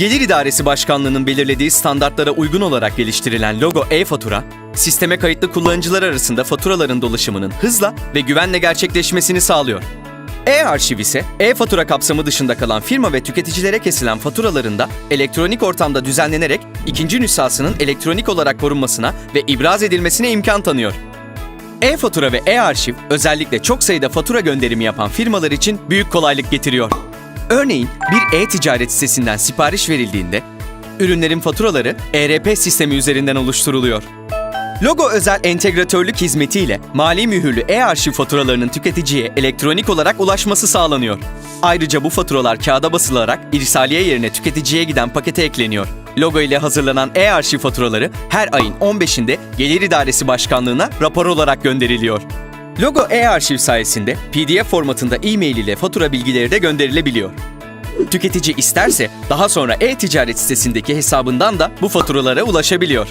Gelir İdaresi Başkanlığı'nın belirlediği standartlara uygun olarak geliştirilen logo e-fatura, sisteme kayıtlı kullanıcılar arasında faturaların dolaşımının hızla ve güvenle gerçekleşmesini sağlıyor. E-arşiv ise e-fatura kapsamı dışında kalan firma ve tüketicilere kesilen faturalarında elektronik ortamda düzenlenerek ikinci nüshasının elektronik olarak korunmasına ve ibraz edilmesine imkan tanıyor. E-fatura ve e-arşiv özellikle çok sayıda fatura gönderimi yapan firmalar için büyük kolaylık getiriyor. Örneğin bir e-ticaret sitesinden sipariş verildiğinde ürünlerin faturaları ERP sistemi üzerinden oluşturuluyor. Logo özel entegratörlük hizmetiyle mali mühürlü e-arşiv faturalarının tüketiciye elektronik olarak ulaşması sağlanıyor. Ayrıca bu faturalar kağıda basılarak irsaliye yerine tüketiciye giden pakete ekleniyor. Logo ile hazırlanan e-arşiv faturaları her ayın 15'inde Gelir İdaresi Başkanlığı'na rapor olarak gönderiliyor. Logo e-arşiv sayesinde PDF formatında e-mail ile fatura bilgileri de gönderilebiliyor. Tüketici isterse daha sonra e-ticaret sitesindeki hesabından da bu faturalara ulaşabiliyor.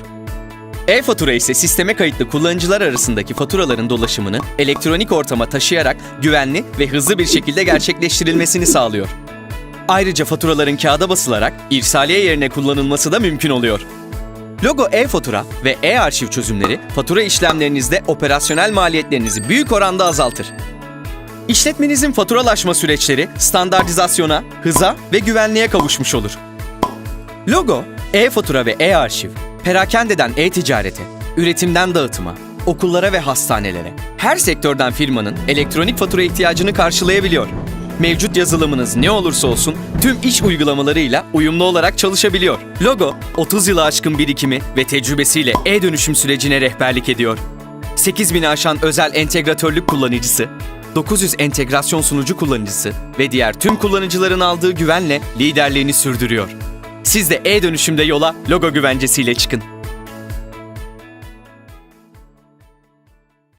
E-fatura ise sisteme kayıtlı kullanıcılar arasındaki faturaların dolaşımını elektronik ortama taşıyarak güvenli ve hızlı bir şekilde gerçekleştirilmesini sağlıyor. Ayrıca faturaların kağıda basılarak irsaliye yerine kullanılması da mümkün oluyor. Logo e-fatura ve e-arşiv çözümleri fatura işlemlerinizde operasyonel maliyetlerinizi büyük oranda azaltır. İşletmenizin faturalaşma süreçleri standartizasyona, hıza ve güvenliğe kavuşmuş olur. Logo, e-fatura ve e-arşiv, perakendeden e-ticarete, üretimden dağıtıma, okullara ve hastanelere, her sektörden firmanın elektronik fatura ihtiyacını karşılayabiliyor. Mevcut yazılımınız ne olursa olsun tüm iş uygulamalarıyla uyumlu olarak çalışabiliyor. Logo, 30 yılı aşkın birikimi ve tecrübesiyle e-dönüşüm sürecine rehberlik ediyor. 8000'i aşan özel entegratörlük kullanıcısı, 900 entegrasyon sunucu kullanıcısı ve diğer tüm kullanıcıların aldığı güvenle liderliğini sürdürüyor. Siz de e-dönüşümde yola logo güvencesiyle çıkın.